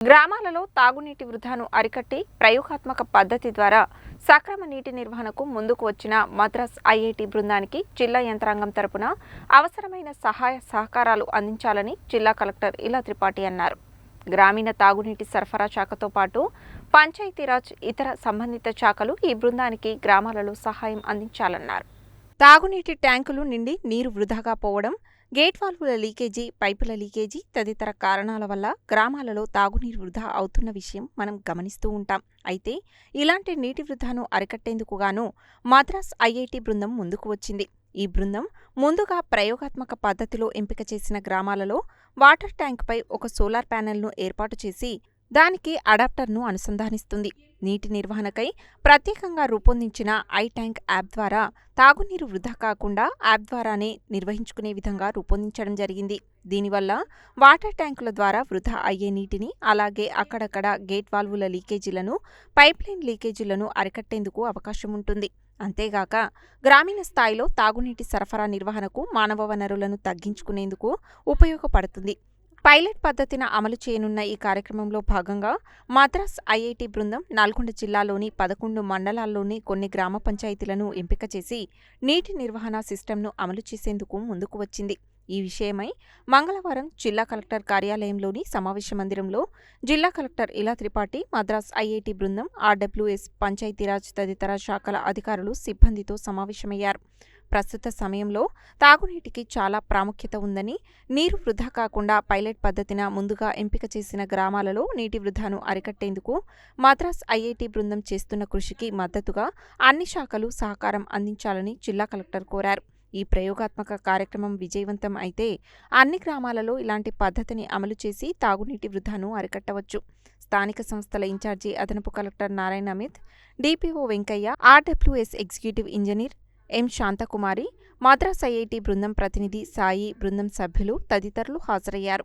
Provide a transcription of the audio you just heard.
గ్రామాలలో తాగునీటి వృధాను అరికట్టి ప్రయోగాత్మక పద్ధతి ద్వారా సక్రమ నీటి నిర్వహణకు ముందుకు వచ్చిన మద్రాస్ ఐఐటి బృందానికి జిల్లా యంత్రాంగం తరపున అవసరమైన సహాయ సహకారాలు అందించాలని జిల్లా కలెక్టర్ ఇలా త్రిపాఠి అన్నారు. గ్రామీణ తాగునీటి సరఫరా శాఖతో పాటు పంచాయతీరాజ్ ఇతర సంబంధిత శాఖలు ఈ బృందానికి గ్రామాలలో సహాయం అందించాలన్నారు. తాగునీటి ట్యాంకులు నిండి నీరు వృధాగా పోవడం గేట్ వాల్వుల లీకేజీ పైపుల లీకేజీ తదితర కారణాల వల్ల గ్రామాలలో తాగునీరు వృధా అవుతున్న విషయం మనం గమనిస్తూ ఉంటాం. అయితే ఇలాంటి నీటి వృధాను అరికట్టేందుకు గాను మద్రాస్ ఐఐటి బృందం ముందుకు వచ్చింది. ఈ బృందం ముందుగా ప్రయోగాత్మక పద్ధతిలో ఎంపిక చేసిన గ్రామాలలో వాటర్ ట్యాంక్పై ఒక సోలార్ ప్యానెల్ను ఏర్పాటు చేసి దానికి అడాప్టర్ను అనుసంధానిస్తుంది. నీటి నిర్వహణకై ప్రత్యేకంగా రూపొందించిన ఐ ట్యాంక్ యాప్ ద్వారా తాగునీరు వృధా కాకుండా యాప్ ద్వారానే నిర్వహించుకునే విధంగా రూపొందించడం జరిగింది. దీనివల్ల వాటర్ ట్యాంకుల ద్వారా వృధా అయ్యే నీటిని అలాగే అక్కడక్కడ గేట్ వాల్వుల లీకేజీలను పైప్లైన్ లీకేజీలను అరికట్టేందుకు అవకాశం ఉంటుంది. అంతేగాక గ్రామీణ స్థాయిలో తాగునీటి సరఫరా నిర్వహణకు మానవ వనరులను తగ్గించుకునేందుకు ఉపయోగపడుతుంది. పైలట్ పద్ధతిన అమలు చేయనున్న ఈ కార్యక్రమంలో భాగంగా మద్రాస్ ఐఐటి బృందం నల్గొండ జిల్లాలోని పదకొండు మండలాల్లోని కొన్ని గ్రామ పంచాయతీలను ఎంపిక చేసి నీటి నిర్వహణ సిస్టమ్ను అమలు చేసేందుకు ముందుకు వచ్చింది. ఈ విషయమై మంగళవారం జిల్లా కలెక్టర్ కార్యాలయంలోని సమావేశ మందిరంలో జిల్లా కలెక్టర్ ఇలా త్రిపాఠి మద్రాస్ ఐఐటి బృందం ఆర్డబ్ల్యూఎస్ పంచాయతీరాజ్ తదితర శాఖల అధికారులు సిబ్బందితో సమావేశమయ్యారు. ప్రస్తుత సమయంలో తాగునీటికి చాలా ప్రాముఖ్యత ఉందని నీరు వృధా కాకుండా పైలట్ పద్ధతిన ముందుగా ఎంపిక చేసిన గ్రామాలలో నీటి వృధాను అరికట్టేందుకు మద్రాస్ ఐఐటి బృందం చేస్తున్న కృషికి మద్దతుగా అన్ని శాఖలు సహకారం అందించాలని జిల్లా కలెక్టర్ కోరారు. ఈ ప్రయోగాత్మక కార్యక్రమం విజయవంతం అయితే అన్ని గ్రామాలలో ఇలాంటి పద్ధతిని అమలు చేసి తాగునీటి వృధాను అరికట్టవచ్చు. స్థానిక సంస్థల ఇన్ఛార్జి అదనపు collector Narayan Amit DPO Venkaiah RWS executive engineer M Shantakumari Madras IIT బృందం ప్రతినిధి సాయి బృందం సభ్యులు తదితరులు హాజరయ్యారు.